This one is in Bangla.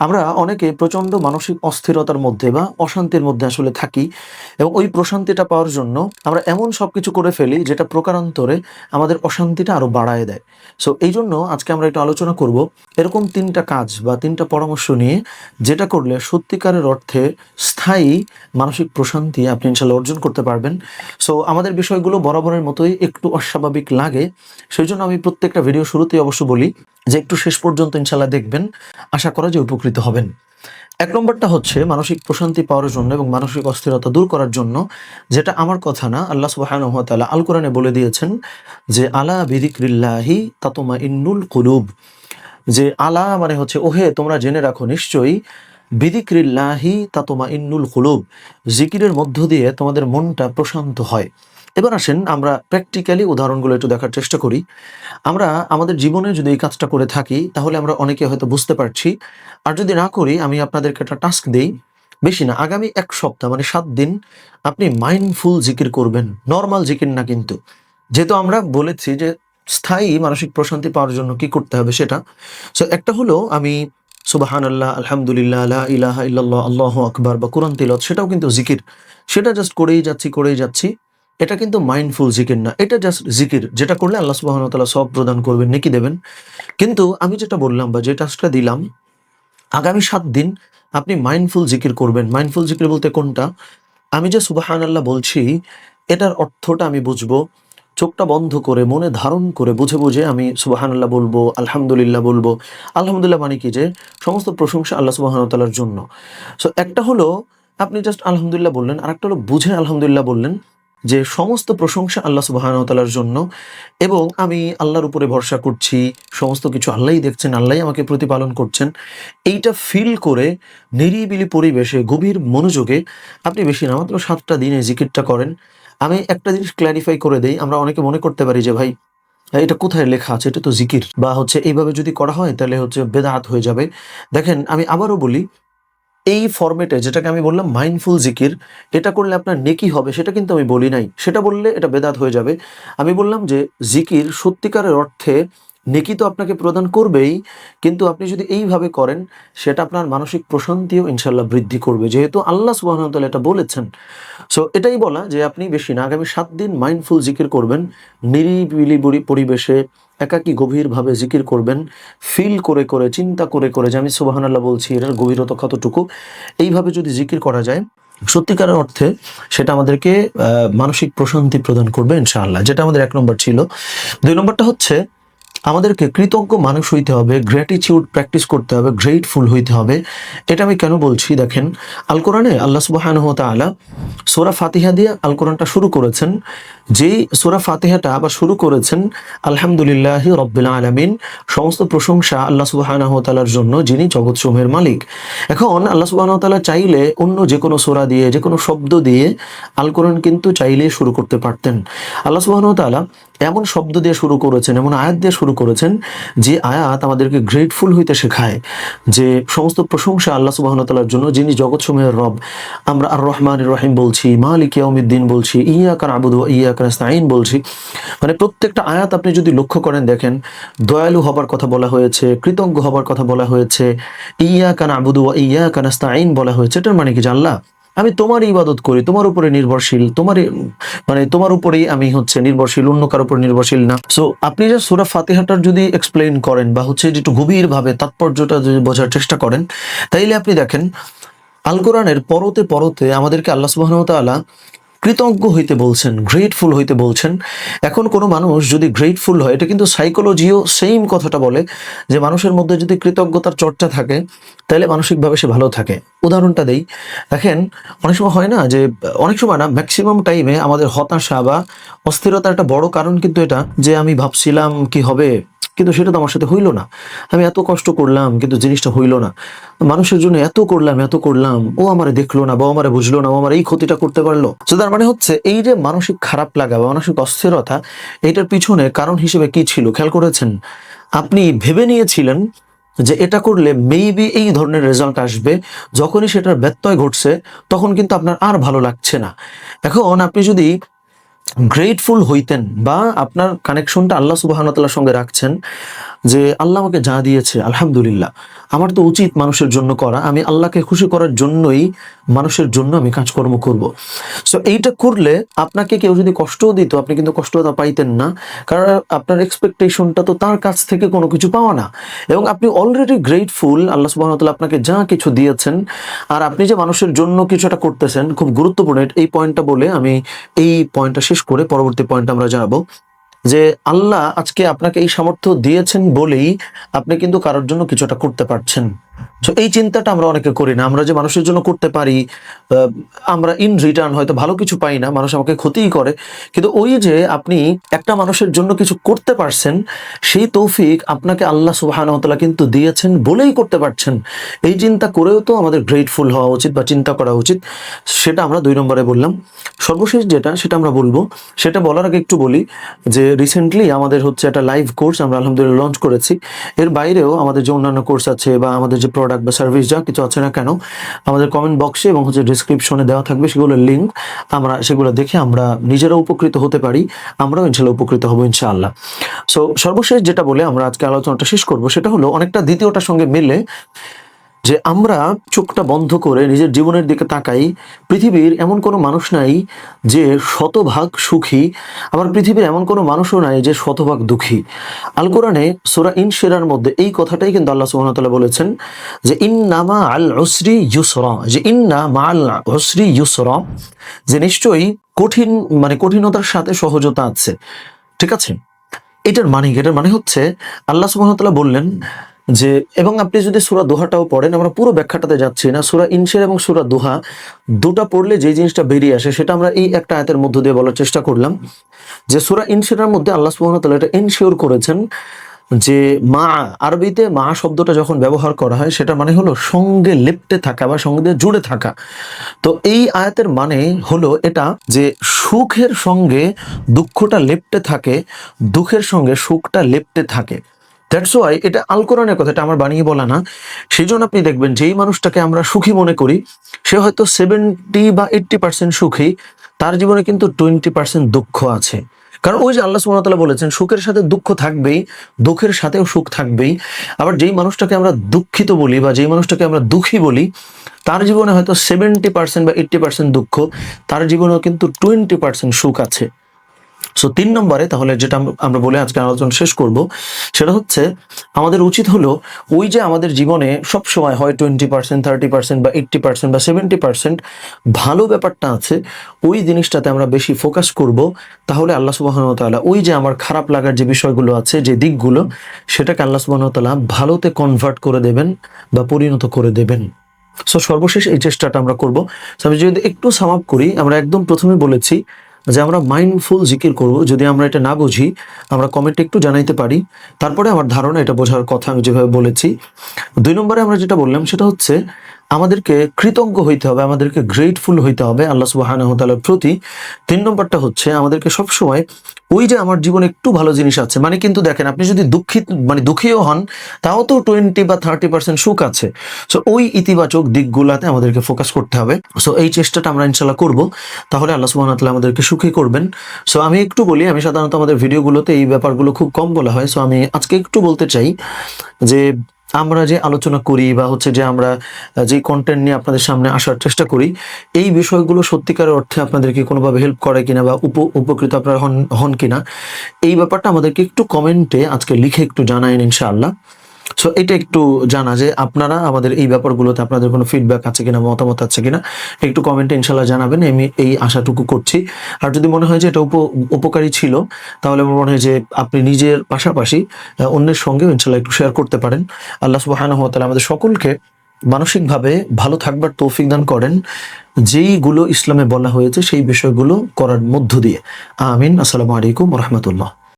আমরা অনেকে প্রচণ্ড মানসিক অস্থিরতার মধ্যে বা অশান্তির মধ্যে আসলে থাকি এবং ওই প্রশান্তিটা পাওয়ার জন্য আমরা এমন সব কিছু করে ফেলি যেটা প্রকারান্তরে আমাদের অশান্তিটা আরও বাড়ায় দেয়। সো এই জন্য আজকে আমরা একটু আলোচনা করব এরকম তিনটা কাজ বা তিনটা পরামর্শ নিয়ে যেটা করলে সত্যিকারের অর্থে স্থায়ী মানসিক প্রশান্তি আপনি ইনশাল্লাহ অর্জন করতে পারবেন। সো আমাদের বিষয়গুলো বরাবরের মতোই একটু অস্বাভাবিক লাগে। সেই জন্য আমি প্রত্যেকটা ভিডিও শুরুতেই অবশ্য বলি যে একটু শেষ পর্যন্ত ইনশাল্লাহ দেখবেন। আশা করা যে উপকৃত হবেন। এক নম্বরটা হচ্ছে মানসিক প্রশান্তি পাওয়ার জন্য এবং মানসিক অস্থিরতা দূর করার জন্য, যেটা আমার কথা না, আল্লাহ সুবাহানুহ তাআলা আল কোরআনে বলে দিয়েছেন যে, আলা বিদিক্রিল্লাহি তাতমা ইন্নুল কুলুব। যে আলা মানে হচ্ছে, ওহে, তোমরা জেনে রাখো নিশ্চয়ই বিদিক্রিল্লাহি তাতমা ইন্নুল কুলুব। জিকিরের মধ্য দিয়ে তোমাদের মনটা প্রশান্ত হয়। এবার আসেন আমরা প্র্যাকটিক্যালি উদাহরণগুলো একটু দেখার চেষ্টা করি। আমরা আমাদের জীবনে যদি এই কাজটা করে থাকি, তাহলে আমরা অনেকে হয়তো বুঝতে পারছি। আর যদি না করি, আমি আপনাদেরকে একটা টাস্ক দিই। বেশি না, আগামী এক সপ্তাহ মানে সাত দিন আপনি মাইন্ডফুল জিকির করবেন। নর্মাল জিকির না কিন্তু। যেহেতু আমরা বলেছি যে স্থায়ী মানসিক প্রশান্তি পাওয়ার জন্য কি করতে হবে সেটা। সো একটা হলো আমি সুবাহান আল্লাহ আলহামদুলিল্লাহ আলা ইলাহা ইল্লাল্লাহ, আল্লাহ আকবার বা কোরআন তিলত সেটাও কিন্তু জিকির। সেটা জাস্ট করেই যাচ্ছি করেই যাচ্ছি। এটা কিন্তু মাইন্ডফুল জিকির না, এটা জাস্ট জিকির যেটা করলে আল্লাহ সুবাহ তালা সব প্রদান করবেন, নেকি দেবেন। কিন্তু আমি যেটা বললাম বা যে টাস্কটা দিলাম, আগামী সাত দিন আপনি মাইন্ডফুল জিকির করবেন। মাইন্ডফুল জিকির বলতে কোনটা? আমি যে সুবাহান আল্লাহ বলছি, এটার অর্থটা আমি বুঝব, চোখটা বন্ধ করে, মনে ধারণ করে, বুঝে বুঝে আমি সুবাহান আল্লাহ বলব, আলহামদুলিল্লাহ বলব। আলহামদুলিল্লাহ মানে কি? যে সমস্ত প্রশংসা আল্লাহ সুবাহান তালার জন্য। সো একটা হলো, আপনি জাস্ট আলহামদুলিল্লাহ বললেন আর একটা হলো বুঝে আলহামদুলিল্লাহ বললেন। যে সমস্ত প্রশংসা আল্লাহ সুবাহানতালার জন্য এবং আমি আল্লাহর উপরে ভরসা করছি, সমস্ত কিছু আল্লাহই দেখছেন আল্লাহ আমাকে প্রতিপালন করছেন, এইটা ফিল করে নিরিবিলি পরিবেশে, গভীর মনোযোগে আপনি বেশি না, মাত্র সাতটা দিনে জিকিরটা করেন। আমি একটা জিনিস ক্ল্যারিফাই করে দেই, আমরা অনেকে মনে করতে পারি যে, ভাই, এটা কোথায় লেখা আছে? এটা তো জিকির। বা হচ্ছে, এইভাবে যদি করা হয়, তাহলে হচ্ছে বেদাত হয়ে যাবে। দেখেন, আমি আবারও বলি এই ফর্মেটে যেটাকে আমি বললাম মাইন্ডফুল জিকির এটা করলে আপনার নেকি হবে, সেটা কিন্তু আমি বলি নাই। সেটা বললে এটা বেদাত হয়ে যাবে। আমি বললাম যে জিকির সত্যিকারের অর্থে নেকি তো আপনাকে প্রদান করবেই, কিন্তু আপনি যদি এইভাবে করেন, সেটা আপনার মানসিক প্রশান্তিও ইনশাল্লাহ বৃদ্ধি করবে, যেহেতু আল্লাহ সুবাহতাল এটা বলেছেন। সো এটাই বলা যে আপনি বেশি না, আগামী সাত দিন মাইন্ডফুল জিকির করবেন, নিরিবিলি পরিবেশে একাকি গভীরভাবে জিকির করবেন ফিল করে করে, চিন্তা করে করে, যে আমি সুবাহান আল্লাহ বলছি, এটার গভীরতা কতটুকু, এইভাবে যদি জিকির করা যায়, সত্যিকারের অর্থে সেটা আমাদেরকে মানসিক প্রশান্তি প্রদান করবে ইনশাআল্লাহ, যেটা আমাদের এক নম্বর ছিল। দুই নম্বরটা হচ্ছে আমাদেরকে কৃতজ্ঞ মানুষ হইতে হবে গ্র্যাটিচিউড প্র্যাকটিস করতে হবে গ্রেটফুল হইতে হবে। এটা আমি কেন বলছি? দেখেন আল কোরআনে আল্লাহ সুবাহান তালা সোরা ফাতিহা দিয়ে আল কোরআনটা শুরু করেছেন। যেই সোরা ফাতেহাটা আবার শুরু করেছেন, আলহামদুলিল্লাহ রব্বিল আলমিন সমস্ত প্রশংসা আল্লাহ সুবাহান তালার জন্য, যিনি জগৎসমূহের মালিক। এখন আল্লাহ সুবাহ তালা চাইলে অন্য যে কোনো সোরা দিয়ে যে কোনো শব্দ দিয়ে আল কোরআন কিন্তু চাইলে শুরু করতে পারতেন। আল্লাহ সুবাহ তালা এমন শব্দ দিয়ে শুরু করেছেন, এমন আয়াত দিয়ে শুরু করেছেন, যে আয়াত আমাদেরকে গ্রেটফুল হইতে শেখায়, যে সমস্ত প্রশংসা আল্লাহ সুবাহ তালার জন্য, যিনি জগৎসমূহের রব। আমরা আর রহমান রহিম বলছি, মালিক ইয়াউমিদ্দিন বলছি ইয়া কান আবুদু ইয়া বলছি। মানে প্রত্যেকটা আয়াত আপনি যদি লক্ষ্য করেন, দেখেন, দয়ালু হবার কথা বলা হয়েছে, কৃতজ্ঞ হবার কথা বলা হয়েছে ইয়া ইয়া কান আইন বলা হয়েছে। এটার মানে কি জানলা আমি তোমার ইবাদত করি, তোমার উপরে নির্ভরশীল তোমার মানে তোমার উপরেই আমি হচ্ছে নির্ভরশীল, অন্য কারোর উপর নির্ভরশীল না। সো আপনি যে সুরা ফাতিহাটার যদি এক্সপ্লেইন করেন বা হচ্ছে একটু গভীরভাবে, তাৎপর্যটা যদি বোঝার চেষ্টা করেন, তাইলে আপনি দেখেন আল কোরআনের পরতে পরতে আমাদেরকে আল্লাহ সুবাহন তাআলা কৃতজ্ঞ হইতে বলছেন গ্রেটফুল হইতে বলছেন। এখন কোনো মানুষ যদি গ্রেটফুল হয়, এটা কিন্তু সাইকোলজিও সেম কথাটা বলে, যে মানুষের মধ্যে যদি কৃতজ্ঞতার চর্চা থাকে, তাহলে মানসিকভাবে সে ভালো থাকে। উদাহরণটা দেই, দেখেন, অনেক সময় হয় না যে, অনেক সময় না ম্যাক্সিমাম টাইমে আমাদের হতাশা বা অস্থিরতার একটা বড় কারণ কিন্তু এটা, যে আমি ভাবছিলাম কি হবে কিন্তু সেটা তো আমার সাথে হইল না। আমি এত কষ্ট করলাম, কিন্তু জিনিসটা হইল না। মানুষের জন্য এত করলাম এত করলাম, ও আমারে দেখল না, বা আমারে বুঝলো না, ও আমার এই ক্ষতিটা করতে পারল। তার মানে হচ্ছে এই যে মানসিক খারাপ লাগা বা মানসিক অস্থিরতা, এটার পিছনে কারণ হিসেবে কি ছিল? খেয়াল করেছেন? আপনি ভেবে নিয়েছিলেন যে এটা করলে মেবি এই ধরনের রেজাল্ট আসবে। যখনই সেটার ব্যত্যয় ঘটছে, তখন কিন্তু আপনার আর ভালো লাগছে না। এখন আপনি যদি গ্রেটফুল হইতেন বা আপনার কানেকশনটা আল্লাহ সুবাহতাল্লার সঙ্গে রাখছেন। যে আল্লাহ আমাকে যা দিয়েছে, আলহামদুলিল্লাহ। আমার তো উচিত মানুষের জন্য করা। আমি আল্লাহকে খুশি করার জন্যই মানুষের জন্য আমি কাজকর্ম করব। সো এইটা করলে আপনাকে কেউ যদি কষ্টও দিত, আপনি কিন্তু কষ্টটা পাইতেন না। কারণ আপনার এক্সপেকটেশনটা তো তার কাছ থেকে কোনো কিছু পাওয়া না। এবং আপনি অলরেডি গ্রেটফুল আল্লাহ সুবাহতাল্লাহ আপনাকে যা কিছু দিয়েছেন। আর আপনি যে মানুষের জন্য কিছুটা করতেছেন, খুব গুরুত্বপূর্ণ। এই পয়েন্টটা বলে আমি এই পয়েন্টটা শেষ করে পরবর্তী পয়েন্ট আমরা জানাব। যে আল্লাহ আজকে আপনাকে এই সামর্থ্য দিয়েছেন বলেই আপনি কিন্তু কারোর জন্য কিছুটা করতে পারছেন। তো এই চিন্তাটা আমরা অনেকে করি না। আমরা যে মানুষের জন্য করতে পারি আমরা ইন রিটার্ন হয়তো ভালো কিছু পাই না, মানুষ আমাকে ক্ষতিই করে। কিন্তু ওই যে আপনি একটা মানুষের জন্য কিছু করতে পারছেন, সেই তৌফিক আপনাকে আল্লাহ সুবাহানতলা কিন্তু দিয়েছেন বলেই করতে পারছেন। এই চিন্তা করেও তো আমাদের গ্রেটফুল হওয়া উচিত বা চিন্তা করা উচিত, সেটা আমরা দুই নম্বরে বললাম। সর্বশেষ যেটা, সেটা আমরা বলব, সেটা বলার আগে একটু বলি যে রিসেন্টলি আমাদের হচ্ছে একটা লাইভ কোর্স আমরা আলহামদুলিল্লাহ লঞ্চ করেছি। এর বাইরেও আমাদের যে অন্যান্য কোর্স আছে বা আমাদের যে প্রোডাক্ট বা সার্ভিস যা কিছু আছে না কেন, আমাদের কমেন্ট বক্সে এবং হচ্ছে ডিসক্রিপশনে দেওয়া থাকবে সেগুলোর লিঙ্ক আমরা সেগুলো দেখে আমরা নিজেরা উপকৃত হতে পারি, আমরাও ইনশাল্লাহ উপকৃত হব ইনশাআল্লাহ। সো সর্বশেষ যেটা বলে আমরা আজকে আলোচনাটা শেষ করব, সেটা হলো অনেকটা দ্বিতীয়টার সঙ্গে মিলে যে আমরা চোখটা বন্ধ করে নিজের জীবনের দিকে তাকাই, পৃথিবীর এমন কোনো মানুষ নাই যে শতভাগ সুখী, আবার পৃথিবীর এমন কোনো মানুষও নাই যে শতভাগ দুঃখী। আল কোরআনে সোরা ইন শেরার মধ্যে এই কথাটাই কিন্তু আল্লাহ সুবহানাহু বলেছেন যে, ইন্নামা আল উসরি ইউসরা যে ইন্না মা আল উসরি ইউসরা, যে নিশ্চয়ই কঠিন মানে কঠিনতার সাথে সহজতা আছে। ঠিক আছে? এটার মানে এটার মানে হচ্ছে আল্লাহ সুবহানাহু বললেন যে, এবং আপনি যদি সুরা দোহাটাও পড়েন, আমরা পুরো ব্যাখ্যাটাতে যাচ্ছি না। সুরা ইনশের এবং সুরা দোহা, দুটা পড়লে যে জিনিসটা বেরিয়ে আসে, সেটা আমরা এই একটা আয়াতের মধ্য দিয়ে বলার চেষ্টা করলাম। যে, সুরা ইনশেরার মধ্যে আল্লাহ তাআলা এটা ইনশিওর করেছেন যে, মা, আরবিতে মা শব্দটা যখন ব্যবহার করা হয়, সেটা মানে হলো সঙ্গে লেপ্টে থাকা বা সঙ্গে জুড়ে থাকা। তো এই আয়াতের মানে হলো এটা যে, সুখের সঙ্গে দুঃখটা লেপ্টে থাকে, দুঃখের সঙ্গে সুখটা লেপ্টে থাকে। দ্যাটস ওয়াই এটা আল কোরআনের কথা, এটা আমার বানিয়ে বলা না। সেই জন্য আপনি দেখবেন যেই মানুষটাকে আমরা সুখী মনে করি, সে হয়তো সেভেন্টি বা এইট্টি পার্সেন্ট সুখী, তার জীবনে কিন্তু টোয়েন্টি পার্সেন্ট দুঃখ আছে। কারণ ওই যে আল্লাহ সুবহানাহু বলেছেন, সুখের সাথে দুঃখ থাকবেই, দুঃখের সাথেও সুখ থাকবেই। আবার যেই মানুষটাকে আমরা দুঃখিত বলি বা যেই মানুষটাকে আমরা দুঃখী বলি, তার জীবনে হয়তো সেভেন্টি পার্সেন্ট বা এইট্টি পার্সেন্ট দুঃখ, তার জীবনেও কিন্তু টোয়েন্টি পার্সেন্ট সুখ আছে। সো তিন নম্বরে তাহলে যেটা আমরা বলে আজকে আলোচনা শেষ করব, সেটা হচ্ছে আমাদের উচিত হলো ওই যে আমাদের জীবনে সব সময় হয় টোয়েন্টি পার্সেন্ট থার্টি পার্সেন্ট বা এইট্টি পার্সেন্ট বা সেভেন্টি পার্সেন্ট ভালো ব্যাপারটা আছে, ওই জিনিসটাতে আমরা বেশি ফোকাস করব, তাহলে আল্লাহ সুবাহন তাআলা ওই যে আমার খারাপ লাগার যে বিষয়গুলো আছে, যে দিকগুলো, সেটাকে আল্লাহ সুবাহন তাআলা ভালোতে কনভার্ট করে দেবেন বা পরিণত করে দেবেন। সো সর্বশেষ এই চেষ্টাটা আমরা করব। আমি যদি একটু সাম আপ করি, আমরা একদম প্রথমে বলেছি যে আমরা মাইন্ডফুল জিকির করব, যদি আমরা এটা না বুঝি, আমরা কমেন্টে একটু জানাইতে পারি। তারপরে আমার ধারণা এটা বোঝার কথা আমি যেভাবে বলেছি। দুই নম্বরে আমরা যেটা বললাম, সেটা হচ্ছে আমাদেরকে কৃতজ্ঞ হইতে হবে, আমাদেরকে গ্রেটফুল হইতে হবে আল্লাহ সুবাহানাহু তাআলার প্রতি। তিন নম্বরটা হচ্ছে আমাদেরকে সবসময় ওই যে আমার জীবনে একটু ভালো জিনিস আছে মানে কিন্তু দেখেন আপনি যদি দুঃখিত মানে দুঃখীও হন, তাও তো টোয়েন্টি বা থার্টি পার্সেন্ট সুখ আছে। সো ওই ইতিবাচক দিকগুলাতে আমাদেরকে ফোকাস করতে হবে। সো এই চেষ্টাটা আমরা ইনশাল্লাহ করব। তাহলে আল্লাহ ওয়া আমাদেরকে সুখী করবেন। সো আমি একটু বলি, আমি সাধারণত আমাদের ভিডিওগুলোতে এই ব্যাপারগুলো খুব কম বলা হয়। সো আমি আজকে একটু বলতে চাই যে আমরা যে আলোচনা করি বা হচ্ছে যে আমরা যে কন্টেন্ট নিয়ে আপনাদের সামনে আসার চেষ্টা করি, এই বিষয়গুলো সত্যিকারের অর্থে আপনাদেরকে কোনোভাবে হেল্প করে কিনা বা উপ, উপকৃত আপনারা হন হন কিনা, এই ব্যাপারটা আমাদেরকে একটু কমেন্টে আজকে লিখে একটু জানায় ইনশাআল্লাহ। সো এটা একটু জানা যে আপনারা আমাদের এই ব্যাপারগুলোতে আপনাদের কোনো ফিডব্যাক আছে কিনা, মতামত আছে কিনা, একটু কমেন্টে ইনশাল্লাহ জানাবেন, আমি এই আশাটুকু করছি। আর যদি মনে হয় যে এটা উপ উপকারী ছিল, তাহলে আমার মনে হয় যে আপনি নিজের পাশাপাশি অন্যের সঙ্গেও ইনশাল্লাহ একটু শেয়ার করতে পারেন। আল্লাহ সুবহানাহু ওয়া তাআলা আমাদের সকলকে মানসিকভাবে ভালো থাকবার তৌফিক দান করেন। যেইগুলো ইসলামে বলা হয়েছে, সেই বিষয়গুলো করার মধ্য দিয়ে। আমিন। আসসালামু আলাইকুম রহমতুল্লাহ।